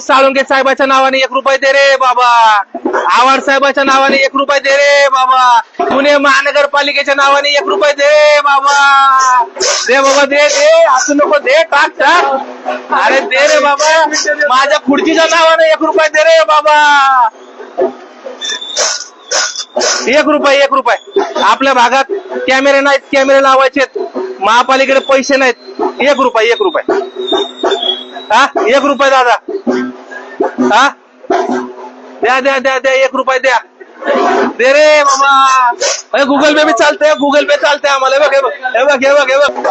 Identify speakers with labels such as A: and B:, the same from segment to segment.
A: साळुंगे साहेबाच्या नावाने एक रुपये दे रे बाबा. आवाड साहेबाच्या नावाने एक रुपये दे रे बाबा. पुणे महानगरपालिकेच्या नावाने एक रुपये दे रे बाबा. दे बाबा दे दे. असं नको दे टाक टाक. अरे दे रे बाबा. माझ्या खुर्चीच्या नावाने एक रुपये दे रे बाबा. एक रुपये एक रुपये. आपल्या भागात कॅमेरे नाहीत कॅमेरे लावायचे महापालिकेकडे पैसे नाहीत. एक रुपये एक रुपये. हा? एक रुपये दादा. हा? द्या द्या द्या द्या एक रुपये द्या. दे रे बाबा गुगल पे बी चालतंय गुगल पे चालतंय आम्हाला. बघ हे बघ हे बघ हे बघ हे बघ.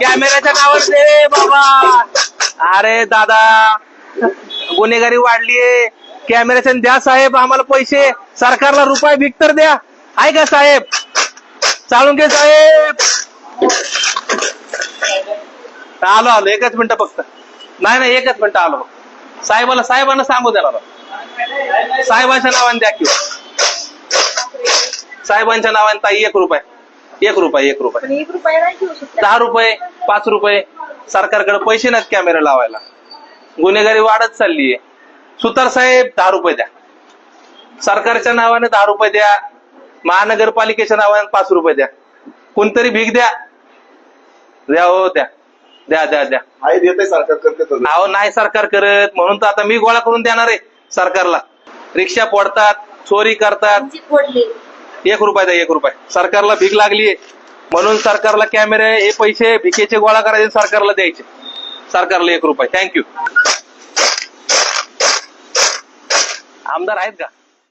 A: कॅमेऱ्याच्या नावावर दे रे बाबा. अरे दादा गुन्हेगारी वाढलीये. कॅमेऱ्याच्या द्या साहेब आम्हाला पैसे. सरकारला रुपये भीक तर द्या. आहे का साहेब? चालून घे साहेब. आलो आलो. एकच मिनिट फक्त. नाही नाही एकच मिनिट आलो. साहेबाला साहेबांना सांगू द्या साहेबांच्या नावाने द्या किंवा साहेबांच्या नावाने ताई एक रुपये. एक रुपये एक रुपये. दहा रुपये पाच रुपये. सरकारकडे पैसे नाहीत कॅमेरा लावायला. गुन्हेगारी वाढत चाललीये सुतार साहेब दहा रुपये द्या. सरकारच्या नावाने दहा रुपये द्या. महानगरपालिकेच्या नावाने पाच रुपये द्या. कोणतरी भीक द्या. द्या हो द्या. द्या द्या द्या.
B: आहे देते सरकार करते.
A: अहो नाही सरकार करत. म्हणून तर आता मी गोळा करून देणार आहे सरकारला. रिक्षा फोडतात चोरी करतात. एक रुपये द्या एक रुपये. सरकारला भीक लागलीये म्हणून सरकारला कॅमेरे हे पैसे भिकेचे गोळा करायचे सरकारला द्यायचे. सरकारला एक रुपये. थँक्यू आमदार आहेत का?